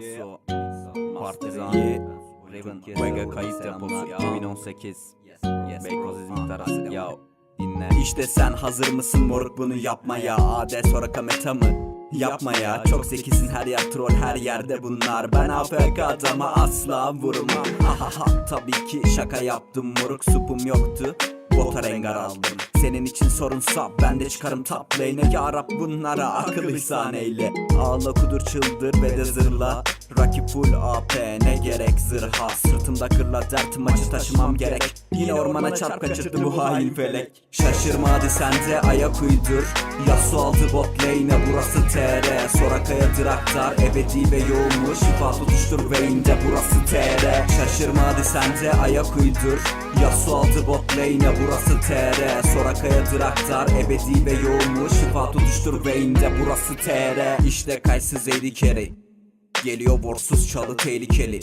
Yasso, Partizan, Raven, Vega kayıt deposu 2018 Beykoz İzmit arası ya dinle. İşte sen hazır mısın moruk bunu yapmaya? AD sonra meta mı? Yapma ya. Çok zekisin. her yer troll her yerde bunlar. Ben AFK adama asla vurmam. Ahaha tabii ki şaka yaptım moruk. Supum yoktu. Bota rengar aldım Senin için sorunsa ben de çıkarım top lane'e Ya Rab bunlara akıl ihsan eyle. Ağla kudur çıldır ve de zırla Rakip full AP ne gerek? Zırha Sırtımda kırla dertim acı taşımam gerek. Yine ormana çarp kaçırdı bu hain felek. Şaşırma hadi sen de ayak uydur. Yasuo aldı bot lane'e burası TR Soraka'ya draktar ebedi ve yoğun mu Şifa tutuştur Vayne'de burası TR Şaşırma hadi sen de ayak uydur. Yasuo aldı bot lane'e burası TR Soraka'ya draktar ebedi ve yoğun mu Şifa tutuştur Vayne'de burası TR İşte kaysız Zeydi Carey Geliyor borsuz çalı tehlikeli.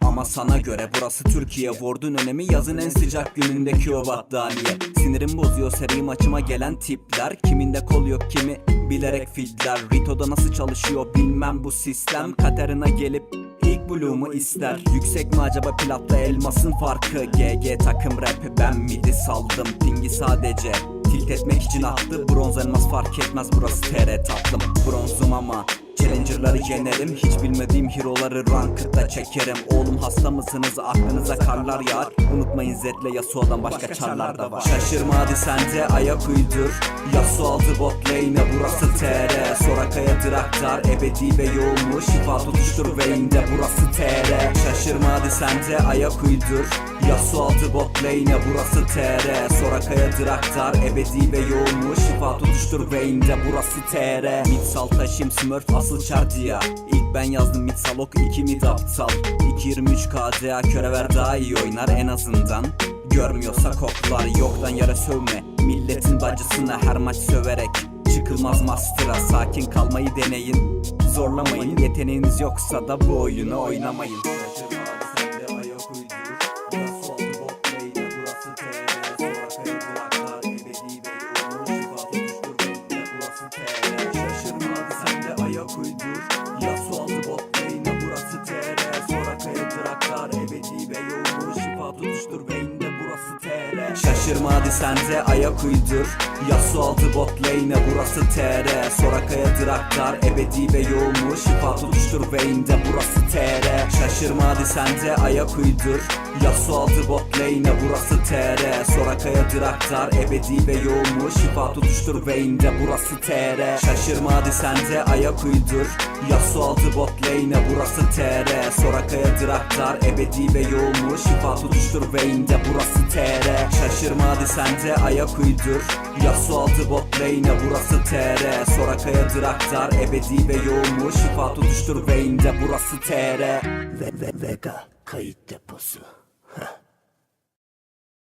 Ama sana göre burası Türkiye. Word'un önemi yazın en sıcak günündeki o battaniye. Sinirim bozuyor seri maçıma gelen tipler. Kiminde kol yok kimi bilerek fidler Rito'da nasıl çalışıyor bilmem bu sistem Katerina gelip ilk Bloom'u ister. Yüksek mi acaba platla elmasın farkı? GG takım rap ben midi saldım. Pingi sadece Tilt etmek için attı. Bronz elmas fark etmez burası TR tatlım. Bronzum ama Challenger'ları yenerim Hiç bilmediğim hero'ları ranked'da çekerim. Oğlum hasta mısınız? Aklınıza karlar yağar. Unutmayın Zed'le Yasuo'dan başka çarlar da var. Şaşırma hadi sen de ayak uydur. Yasuo aldı bot lane'e burası TR Soraka'ya draktar ebedi ve yoğun mu Şifa tutuştur Vayne'de burası TR Şaşırma hadi sen de ayak uydur Yasuo aldı bot lane'e burası TR Soraka'ya draktar ebedi ve yoğun mu Şifa tutuştur Vayne'de burası TR Mitsal taşım smurf asıl çarcıya İlk ben yazdım mitsalok 2 mid aptal. 2.23 KDA körever daha iyi oynar en azından. Görmüyorsa koklar yoktan yere sövme. Milletin bacısına her maç söverek. Çıkılmaz master'a sakin kalmayı deneyin. Zorlamayın yeteneğiniz yoksa da bu oyunu oynamayın Şaşırma hadi sen de ayak uydur. Yasuo aldı bot lane'e burası TR Soraka'ya draktar ebedi ve yoğun Şifa tutuştur beyinde burası TR Şaşırma hadi sen de ayak uydur. Yasuo aldı bot lane'e burası TR Soraka'ya draktar ebedi ve yoğun Şifa tutuştur Vayne'de burası TR Şaşırma hadi sen de ayak uydur. Yasuo aldı bot lane'e burası TR Soraka'ya draktar ebedi ve yoğun Şifa tutuştur Vayne'de burası TR Şaşırma hadi sen de ayak uydur. Yasuo aldı bot lane'e burası TR Soraka'ya draktar ebedi ve yoğun Şifa tutuştur Vayne'de burası TR Ve, ve Vega kayıt deposu.